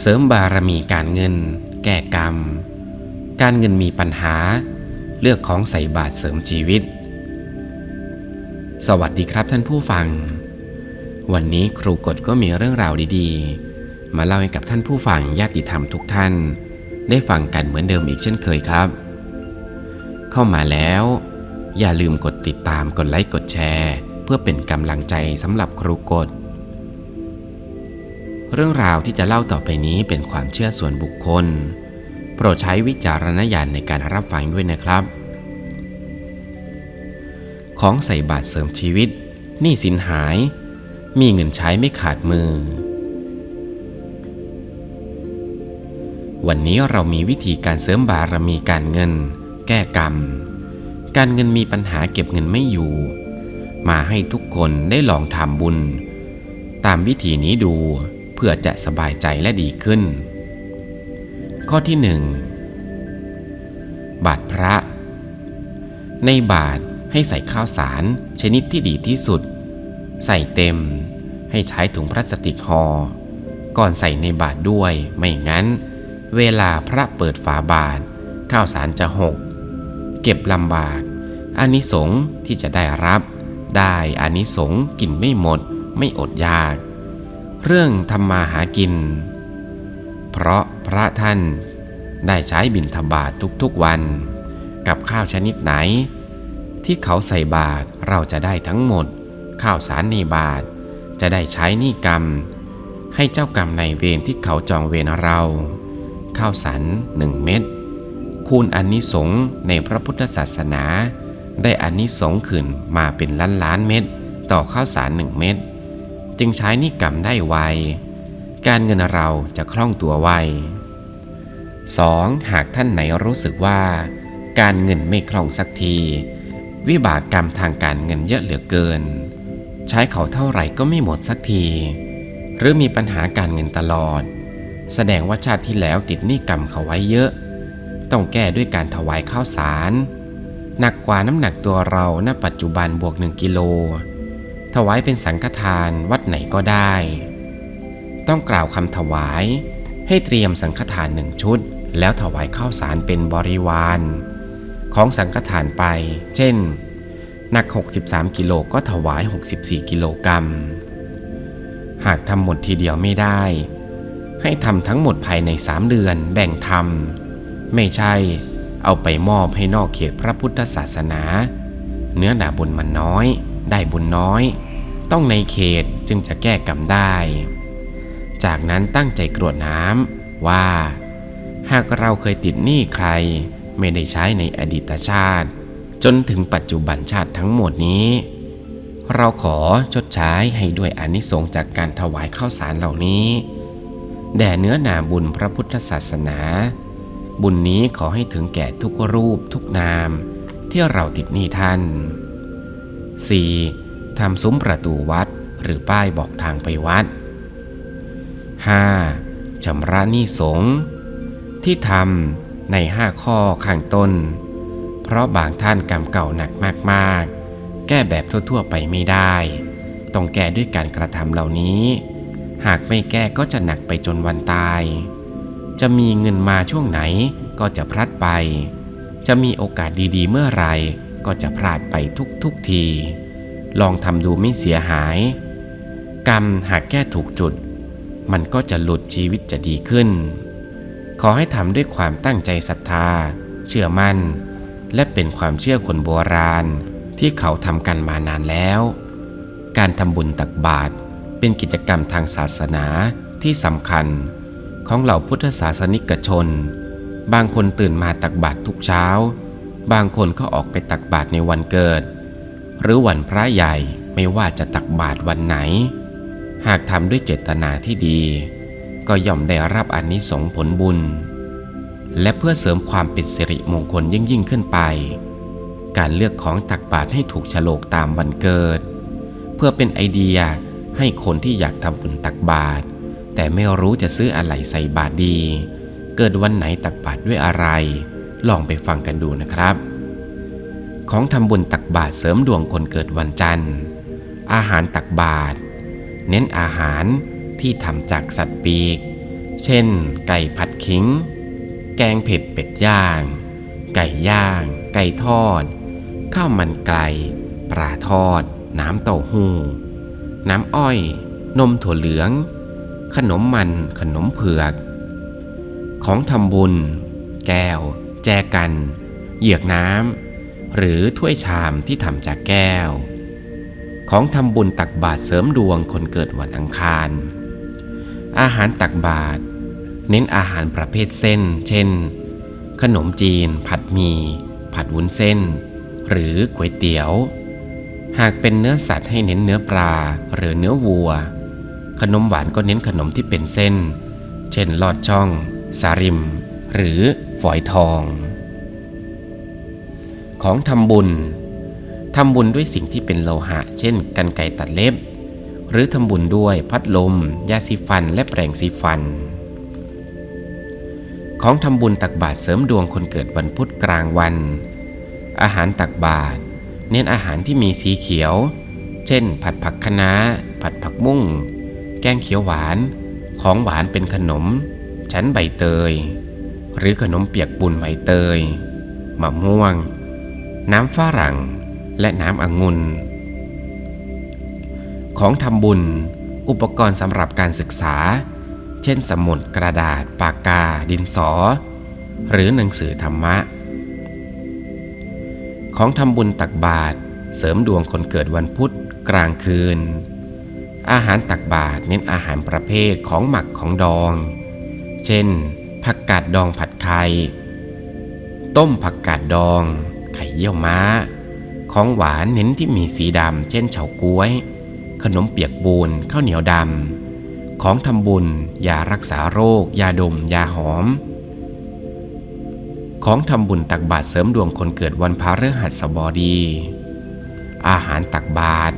เสริมบารมีการเงิน แก้กรรม การเงินมีปัญหา เลือกของใส่บาตรเสริมชีวิต สวัสดีครับท่านผู้ฟัง วันนี้ครูกฎก็มีเรื่องราวดีๆ มาเล่าให้กับท่านผู้ฟังญาติธรรมทุกท่าน ได้ฟังกันเหมือนเดิมอีกเช่นเคยครับ เข้ามาแล้ว อย่าลืมกดติดตามกดไลค์กดแชร์ เพื่อเป็นกำลังใจสำหรับครูกฎ เรื่องราวที่จะเล่าต่อไปนี้เป็นความเชื่อส่วนบุคคล โปรดใช้วิจารณญาณในการรับฟังด้วยนะครับ ของใส่บาตรเสริมชีวิตหนี้สินหาย มีเงินใช้ไม่ขาดมือ วันนี้เรามีวิธีการเสริมบารมีการเงิน แก้กรรม การเงินมีปัญหาเก็บเงินไม่อยู่ มาให้ทุกคนได้ลองทำบุญ ตามวิธีนี้ดู เพื่อจะสบายใจและดีขึ้น ข้อที่หนึ่งบาทพระ ในบาทให้ใส่ข้าวสารชนิดที่ดีที่สุด ใส่เต็ม ให้ใช้ถุงพลาสติกห่อก่อนใส่ในบาทด้วย ไม่งั้น เวลาพระเปิดฝาบาท ข้าวสารจะหก เก็บลำบากอานิสงส์ที่จะได้รับ ได้อานิสงส์กินไม่หมด ไม่อดยาก เรื่องทำมาหากิน เพราะพระท่านได้ใช้บิณฑบาตททุกๆวัน กับข้าวชนิดไหน ที่เขาใส่บาตรเราจะได้ทั้งหมด ข้าวสารในบาตรจะได้ใช้นี่กรรม ให้เจ้ากรรมในเวรที่เขาจองเวรเรา ข้าวสารหนึ่งเม็ดคูณอนนิสงส์ในพระพุทธศาสนา ได้อนนิสงส์ขึ้นมาเป็นล้านล้านเม็ดต่อข้าวสารหนึ่งเม็ด จึงใช้นี่กรรมได้ไว การเงินเราจะคล่องตัวไว 2. หากท่านไหนรู้สึกว่า การเงินไม่คล่องสักที วิบากกรรมทางการเงินเยอะเหลือเกิน ใช้เขาเท่าไหร่ก็ไม่หมดสักที หรือมีปัญหาการเงินตลอด แสดงว่าชาติที่แล้วติดหนี้กรรมเขาไว้เยอะ ต้องแก้ด้วยการถวายข้าวสาร หนักกว่าน้ำหนักตัวเราณปัจจุบันบวกหนึ่งกิโล ถวายเป็นสังฆทานวัดไหนก็ได้ ต้องกล่าวคำถวาย ให้เตรียมสังฆทานหนึ่งชุด แล้วถวายข้าวสารเป็นบริวาร ของสังฆทานไป เช่น หนัก 63 กิโลก็ถวาย 64 กิโลกรัม หากทำหมดทีเดียวไม่ได้ ให้ทำทั้งหมดภายใน3เดือนแบ่งทำไม่ใช่เอาไปมอบให้นอกเขตพระพุทธศาสนา เนื้อหนาบุญมันน้อย ได้บุญน้อย ต้องในเขตจึงจะแก้กรรมได้ จากนั้นตั้งใจกรวดน้ำว่า หากเราเคยติดหนี้ใคร ไม่ได้ใช้ในอดีตชาติ จนถึงปัจจุบันชาติทั้งหมดนี้ เราขอชดใช้ให้ด้วยอนิสงส์จากการถวายข้าวสารเหล่านี้ แด่เนื้อนาบุญพระพุทธศาสนา บุญนี้ขอให้ถึงแก่ทุกรูปทุกนาม ที่เราติดหนี้ท่าน 4. ทำซุ้มประตูวัด หรือป้ายบอกทางไปวัด 5. ชำระหนี้สงที่ทำในห้าข้อข้างต้น เพราะบางท่านกรรมเก่าหนักมากๆ แก้แบบทั่วๆไปไม่ได้ ต้องแก้ด้วยการกระทำเหล่านี้ หากไม่แก้ก็จะหนักไปจนวันตาย จะมีเงินมาช่วงไหนก็จะพลัดไป จะมีโอกาสดีๆ เมื่อไหรก็จะพลาดไปทุกๆที ลองทำดูไม่เสียหาย กรรมหากแก้ถูกจุด มันก็จะหลุดชีวิตจะดีขึ้น ขอให้ทำด้วยความตั้งใจศรัทธา เชื่อมั่น และเป็นความเชื่อคนโบราณที่เขาทำกันมานานแล้ว การทำบุญตักบาตรเป็นกิจกรรมทางศาสนาที่สำคัญ ของเหล่าพุทธศาสนิกชน บางคนตื่นมาตักบาตรทุกเช้า บางคนก็ออกไปตักบาตรในวันเกิด หรือวันพระใหญ่ไม่ว่าจะตักบาตรวันไหน หากทำด้วยเจตนาที่ดี ก็ย่อมได้รับอนนิสงส์ผลบุญ และเพื่อเสริมความเป็นสิริมงคลยิ่งยิ่งขึ้นไป การเลือกของตักบาตรให้ถูกฉลกตามวันเกิด เพื่อเป็นไอเดียให้คนที่อยากทำบุญตักบาตรแต่ไม่รู้จะซื้ออะไรใส่บาตรดี เกิดวันไหนตักบาตรด้วยอะไร ลองไปฟังกันดูนะครับ ของทำบุญตักบาตรเสริมดวงคนเกิดวันจันทร์ อาหารตักบาตรเน้นอาหารที่ทำจากสัตว์ปีก เช่น ไก่ผัดขิง แกงเผ็ดเป็ดย่าง ไก่ย่าง ไก่ทอด ข้าวมันไก่ปลาทอด น้ำเต้าหู้ น้ำอ้อย นมถั่วเหลือง ขนมมันขนมเผือก ของทำบุญ แก้ว แจกัน เหยือกน้ำ หรือถ้วยชามที่ทำจากแก้ว ของทำบุญตักบาตรเสริมดวงคนเกิดวันอังคาร อาหารตักบาตรเน้นอาหารประเภทเส้น เช่น ขนมจีน ผัดหมี่ผัดวุ้นเส้น หรือก๋วยเตี๋ยว หากเป็นเนื้อสัตว์ให้เน้นเนื้อปลาหรือเนื้อวัว ขนมหวานก็เน้นขนมที่เป็นเส้น เช่นลอดช่อง สาริม หรือฝอยทอง ของทำบุญทำบุญด้วยสิ่งที่เป็นโลหะ เช่น กันไกรตัดเล็บ หรือทำบุญด้วยพัดลม ยาสีฟัน และแปรงสีฟัน ของทำบุญตักบาตรเสริมดวงคนเกิดวันพุธกลางวัน อาหารตักบาตรเน้นอาหารที่มีสีเขียว เช่น ผัดผักคะน้า ผัดผักบุ้ง แกงเขียวหวาน ของหวานเป็นขนม ชั้นใบเตย หรือขนมเปียกปูนใบเตย มะม่วง น้ำฝรั่ง และน้ำองุ่น ของทำบุญ อุปกรณ์สำหรับการศึกษา เช่นสมุดกระดาษ ปากกา ดินสอ หรือหนังสือธรรมะ ของทำบุญตักบาตรเสริมดวงคนเกิดวันพุธกลางคืน อาหารตักบาตรเน้นอาหารประเภทของหมักของดอง เช่น ผักกาดดองผัดไข่ ต้มผักกาดดอง ไข่เยี่ยวม้า ของหวานเน้นที่มีสีดำเช่นเฉาก๊วย ขนมเปียกบูนข้าวเหนียวดำ ของทำบุญยารักษาโรค ยาดม ยาหอม ของทำบุญตักบาตรเสริมดวงคนเกิดวันพฤหัสบดี อาหารตักบาตร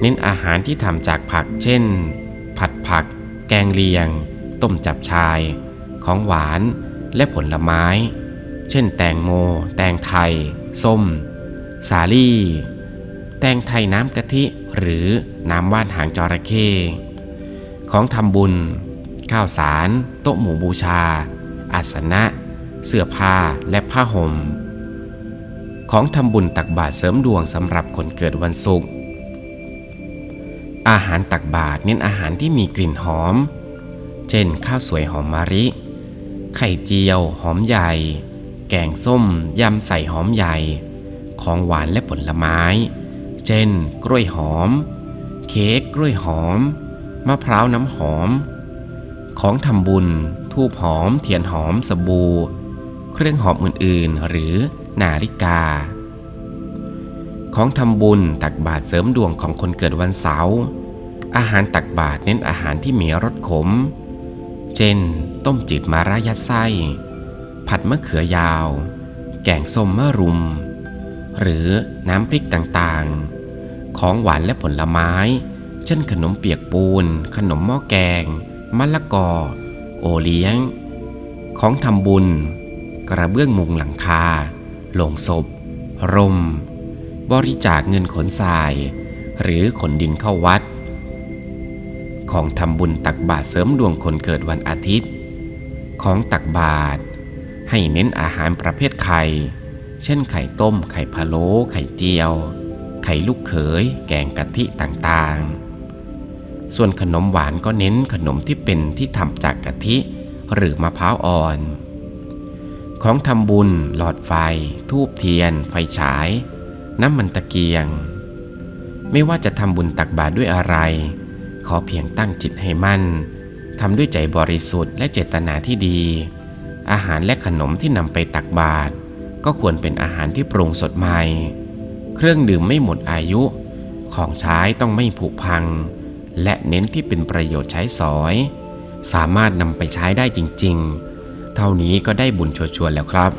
เน้นอาหารที่ทำจากผักเช่น ผัดผัก แกงเลียง ต้มจับชาย ของหวานและผลไม้ เช่นแตงโม แตงไทย ส้ม สาลี่ แตงไทยน้ำกะทิหรือน้ำว่านหางจระเข้ของทำบุญ ข้าวสาร โต๊ะหมู่บูชา อาสนะ เสื้อผ้าและผ้าหม่ม ของทำบุญตักบาตรเสริมดวงสำหรับคนเกิดวันศุกร์อาหารตักบาตรเน้นอาหารที่มีกลิ่นหอม เช่นข้าวสวยหอมมะริ ไข่เจียว หอมใหญ่ แกงส้มยำใส่หอมใหญ่ ของหวานและผลไม้ เช่น กล้วยหอม เค้กกล้วยหอม มะพร้าวน้ำหอม ของทำบุญ ทูบหอม เทียนหอม สบู่ เครื่องหอมอื่นๆ หรือนาฬิกา ของทำบุญตักบาตรเสริมดวงของคนเกิดวันเสาร์อาหารตักบาตรเน้นอาหารที่มีรสขม เช่น ต้มจืดมะระยัดไส้ ผัดมะเขือยาว แกงส้มมะรุม หรือน้ำพริกต่างๆ ของหวานและผลไม้ เช่นขนมเปียกปูน ขนมหม้อแกง มะละกอ โอเลี้ยง ของทำบุญ กระเบื้องมุงหลังคาโลงศพ รม บริจาคเงินขนทราย หรือขนดินเข้าวัด ของทำบุญตักบาตรเสริมดวงคนเกิดวันอาทิตย์ ของตักบาตร ให้เน้นอาหารประเภทไข่ เช่นไข่ต้ม ไข่พะโล้ ไข่เจียว ไข่ลูกเขย แกงกะทิต่างๆ ส่วนขนมหวานก็เน้นขนมที่เป็นที่ทำจากกะทิ หรือมะพร้าวอ่อน ของทำบุญ หลอดไฟ ทูบเทียน ไฟฉาย น้ำมันตะเกียง ไม่ว่าจะทำบุญตักบาตรด้วยอะไร ขอเพียงตั้งจิตให้มั่นทำด้วยใจบริสุทธิ์และเจตนาที่ดี อาหารและขนมที่นำไปตักบาตรก็ควรเป็นอาหารที่ปรุงสดใหม่ เครื่องดื่มไม่หมดอายุ ของใช้ต้องไม่ผุพัง และเน้นที่เป็นประโยชน์ใช้สอย สามารถนำไปใช้ได้จริง ๆ เท่านี้ก็ได้บุญชัวร์ๆแล้วครับ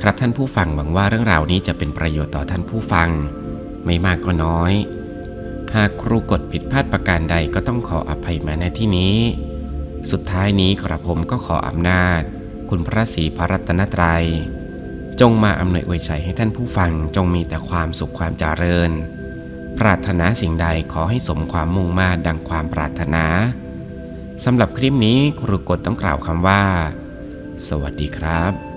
ครับท่านผู้ฟังหวังว่าเรื่องราวนี้จะเป็นประโยชน์ต่อท่านผู้ฟัง ไม่มากก็น้อย หากครูกดผิดพลาดประการใดก็ต้องขออภัยมาณที่นี้ สุดท้ายนี้กระผมก็ขออำนาจ คุณพระศรีพระรัตนตรัย จงมาอำนวยอวยชัยให้ท่านผู้ฟังจงมีแต่ความสุขความเจริญ ปรารถนาสิ่งใดขอให้สมความมุ่งมา่ดังความปรารถนาสำหรับคลิปนี้ครูกดต้องกล่าวคำว่า สวัสดีครับ